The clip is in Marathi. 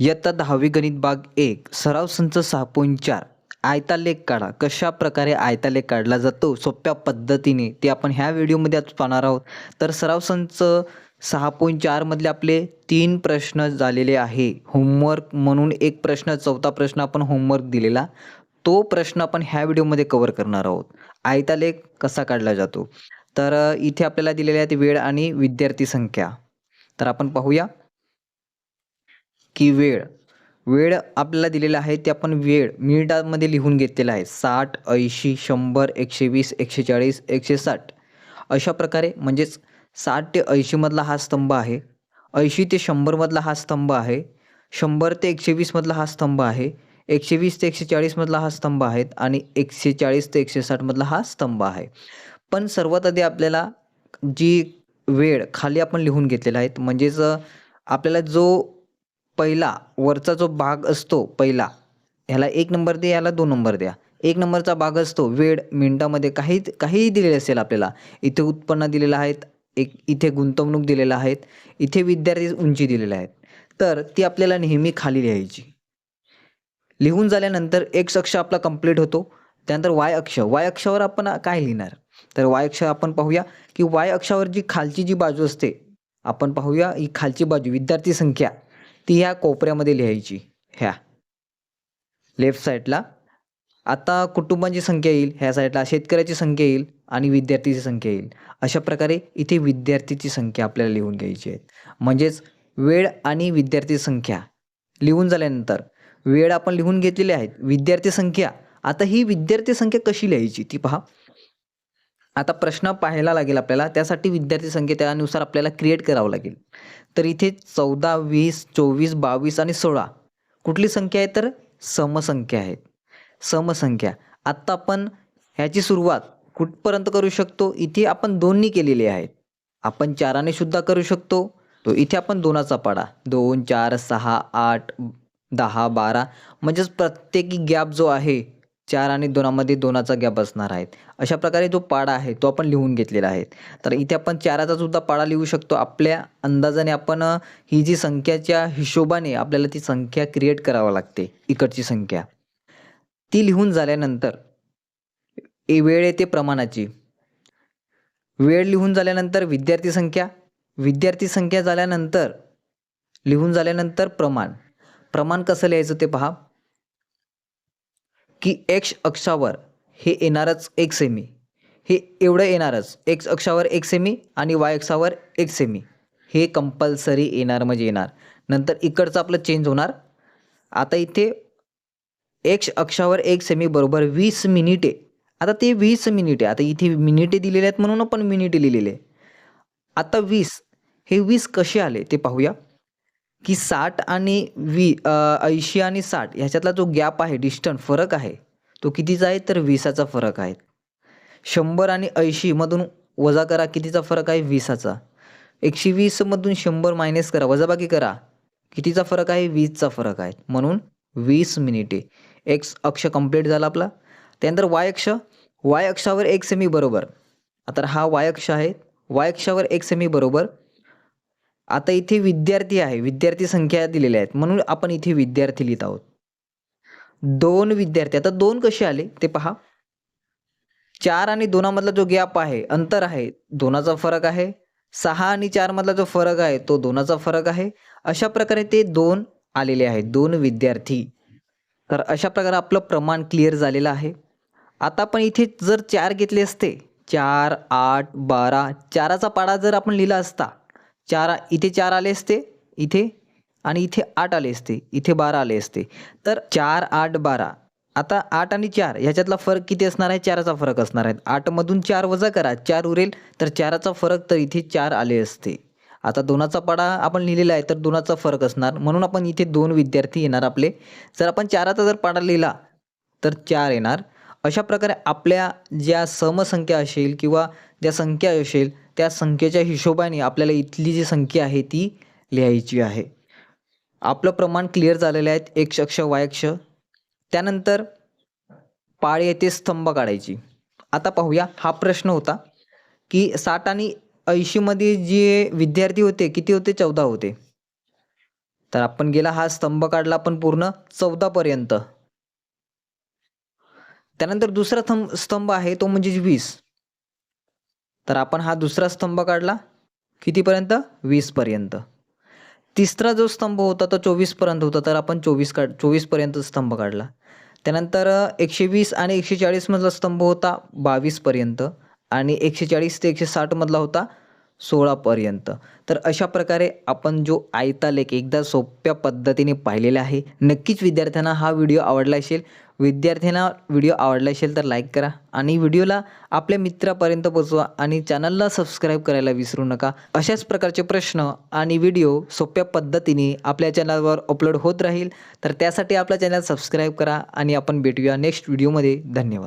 इयत्ता दहावी गणित भाग एक सराव संच सहा पॉईंट चार. आयतालेख काढा. कशा प्रकारे आयतालेख काढला जातो? सोप्या पद्धतीने. ते आपण ह्या व्हिडिओमध्ये आज पाहणार आहोत. तर सराव संच सहा पॉईंट चारमधले आपले तीन प्रश्न झालेले आहे. होमवर्क म्हणून एक प्रश्न चौथा प्रश्न आपण होमवर्क दिलेला. तो प्रश्न आपण ह्या व्हिडिओमध्ये कवर करणार आहोत. आयतालेख कसा काढला जातो? तर इथे आपल्याला दिलेले आहेत वेळ आणि विद्यार्थी संख्या. तर आपण पाहूया. की वेळ. वेळ आपल्याला दिलेला आहे ते आपण वेळ. मिनिटामध्ये लिहून घेतलेला आहे. साठ ऐंशी शंभर एकशे वीस एकशे चाळीस एकशे साठ अशा प्रकारे म्हणजेच साठ ते ऐंशीमधला हा स्तंभ आहे. ऐंशी ते शंभरमधला हा स्तंभ आहे. शंभर ते एकशे वीसमधला हा स्तंभ आहे. एकशे वीस ते एकशे चाळीसमधला हा स्तंभ आहेत आणि एकशे चाळीस ते एकशे साठमधला हा स्तंभ आहे. पण सर्वात आधी आपल्याला जी वेळ खाली आपण लिहून घेतलेला आहे म्हणजेच आपल्याला जो पहिला वरचा जो भाग असतो पहिला ह्याला एक नंबर द्या याला दोन नंबर द्या. एक नंबरचा भाग असतो वेळ मिनिटामध्ये काही काहीही दिलेले असेल आपल्याला. इथे उत्पन्न दिलेलं आहेत एक इथे गुंतवणूक दिलेलं आहेत इथे विद्यार्थी उंची दिलेल्या आहेत. तर ती आपल्याला नेहमी खाली लिहायची. लिहून झाल्यानंतर एक अक्ष आपला कंप्लीट होतो. त्यानंतर वाय अक्ष. वाय अक्षावर आपण काय लिहिणार? तर वाय अक्ष आपण पाहूया की वाय अक्षावर जी खालची जी बाजू असते आपण पाहूया ही खालची बाजू विद्यार्थी संख्या. ती ह्या कोपऱ्यामध्ये लिहायची ह्या. लेफ्ट साईडला आता कुटुंबांची संख्या येईल ह्या साईडला शेतकऱ्याची संख्या येईल आणि विद्यार्थीची संख्या येईल. अशा प्रकारे इथे विद्यार्थीची संख्या आपल्याला लिहून घ्यायची आहे म्हणजेच वेळ आणि विद्यार्थी संख्या. लिहून झाल्यानंतर वेळ आपण लिहून घेतलेली आहेत. विद्यार्थी संख्या. आता ही विद्यार्थी संख्या कशी लिहायची? ती पहा. आता प्रश्न पाहायला लागेल आपल्याला. त्यासाठी विद्यार्थी संख्या त्यानुसार आपल्याला क्रिएट करावं लागेल. तर इथे चौदा वीस चोवीस बावीस आणि सोळा. कुठली संख्या आहे तर? समसंख्या आहेत. समसंख्या. आत्ता आपण ह्याची सुरुवात कुठपर्यंत करू शकतो? इथे आपण दोन्ही केलेले आहेत. आपण चाराने सुद्धा करू शकतो. तो इथे आपण दोनाचा पाडा. दोन चार सहा आठ दहा बारा. म्हणजेच प्रत्येकी गॅप जो आहे चार आणि दोनामध्ये दोनाचा गॅप असणार आहेत अशा प्रकारे जो पाडा आहे तो आपण लिहून घेतलेला आहे. तर इथे आपण चाराचा सुद्धा पाडा लिहू शकतो. आपल्या अंदाजाने आपण ही जी संख्याच्या हिशोबाने आपल्याला ती संख्या क्रिएट करावं लागते इकडची संख्या. ती लिहून झाल्यानंतर ए वेळ येते प्रमाणाची. वेळ लिहून झाल्यानंतर विद्यार्थी संख्या. विद्यार्थी संख्या झाल्यानंतर लिहून झाल्यानंतर प्रमाण. प्रमाण कसं लिहायचं ते पहा. की एक्स अक्षावर हे येणारच एक सेमी हे एवढं येणारच. एक्स अक्षावर एक सेमी आणि वाय अक्षावर एक सेमी हे कंपल्सरी येणार म्हणजे येणार. नंतर इकडचं आपलं चेंज होणार. आता इथे एक्स अक्षावर एक सेमी बरोबर वीस मिनिटे आता ते वीस मिनिटे आता इथे मिनिटे दिलेले आहेत म्हणून आपण मिनिटे लिहिलेले आहे. आता वीस. हे वीस कसे आले ते पाहूया. की साठ आणि वी ऐंशी आणि साठ ह्याच्यातला जो गॅप आहे डिस्टन्स फरक आहे तो कितीचा आहे तर वीसाचा फरक आहे. शंभर आणि ऐंशीमधून वजा करा कितीचा फरक आहे वीसाचा. एकशे वीसमधून शंभर मायनस करा वजाबाकी करा कितीचा फरक आहे वीसचा फरक आहे. म्हणून वीस मिनिटे. एक्स अक्ष कंप्लीट झाला आपला. त्यानंतर वाय अक्ष. वाय अक्षावर एक सेमी बरोबर. आता हा वाय अक्ष आहे. वाय अक्षावर एक सेमी बरोबर. आता इथे विद्यार्थी आहे विद्यार्थी संख्या दिलेल्या आहेत. म्हणून आपण इथे विद्यार्थी लिहित आहोत. दोन विद्यार्थी आता दोन कसे आले ते पहा. चार आणि दोनामधला जो गॅप आहे अंतर आहे दोनाचा फरक आहे. सहा आणि चार मधला जो फरक आहे तो दोनाचा फरक आहे. अशा प्रकारे ते दोन आलेले आहेत दोन विद्यार्थी. तर अशा प्रकारे आपलं प्रमाण क्लिअर झालेलं आहे. आता आपण इथे जर चार घेतले असते चार आठ बारा चाराचा पाडा जर आपण लिहिला असता चार इथे चार आले असते इथे आणि इथे आठ आले असते इथे बारा आले असते. तर चार आठ बारा. आता आठ आणि चार ह्याच्यातला फरक किती असणार आहे? चाराचा फरक असणार आहे. आठमधून चार वजा करा. चार उरेल तर चाराचा फरक तर इथे चार आले असते. आता दोनाचा पाडा आपण लिहिलेला आहे तर दोनाचा फरक असणार. म्हणून आपण इथे दोन विद्यार्थी येणार आपले. जर आपण चाराचा जर पाडा लिहिला तर चार येणार. अशा प्रकारे आपल्या ज्या समसंख्या असेल किंवा ज्या संख्या असेल त्या संख्येच्या हिशोबाने आपल्याला इथली जी संख्या आहे ती लिहायची आहे. आपलं प्रमाण क्लिअर झालेलं आहे. एक अक्ष वाय अक्ष. त्यानंतर पाळी येथे स्तंभ काढायची. आता पाहूया. हा प्रश्न होता की साठ आणि ऐंशीमध्ये जे विद्यार्थी होते किती होते? चौदा होते. तर आपण गेला हा स्तंभ काढला आपण पूर्ण चौदापर्यंत त्यानंतर दुसरा थंब स्तंभ आहे तो म्हणजे वीस. तर आपण हा दुसरा स्तंभ काढला. कितीपर्यंत? वीसपर्यंत. तिसरा जो स्तंभ होता तो चोवीसपर्यंत होता. तर आपण चोवीस काढ चोवीसपर्यंत स्तंभ काढला. त्यानंतर एकशे वीस आणि एकशे चाळीसमधला स्तंभ होता बावीसपर्यंत. आणि एकशे चाळीस ते एकशे साठमधला होता सोळापर्यंत तर अशा प्रकारे आपण जो आयतालेख एकदा सोप्या पद्धतीने पाहिलेला आहे नक्कीच विद्यार्थ्यांना हा व्हिडिओ आवडला असेल. विद्यार्थ्यांना व्हिडिओ आवडला असेल तर लाईक करा आणि व्हिडिओला आपल्या मित्रापर्यंत पोचवा आणि चॅनलला सबस्क्राईब करायला विसरू नका. अशाच प्रकारचे प्रश्न आणि व्हिडिओ सोप्या पद्धतीने आपल्या चॅनलवर अपलोड होत राहील. तर त्यासाठी आपल्या चॅनल सबस्क्राईब करा आणि आपण भेटूया नेक्स्ट व्हिडिओमध्ये. धन्यवाद.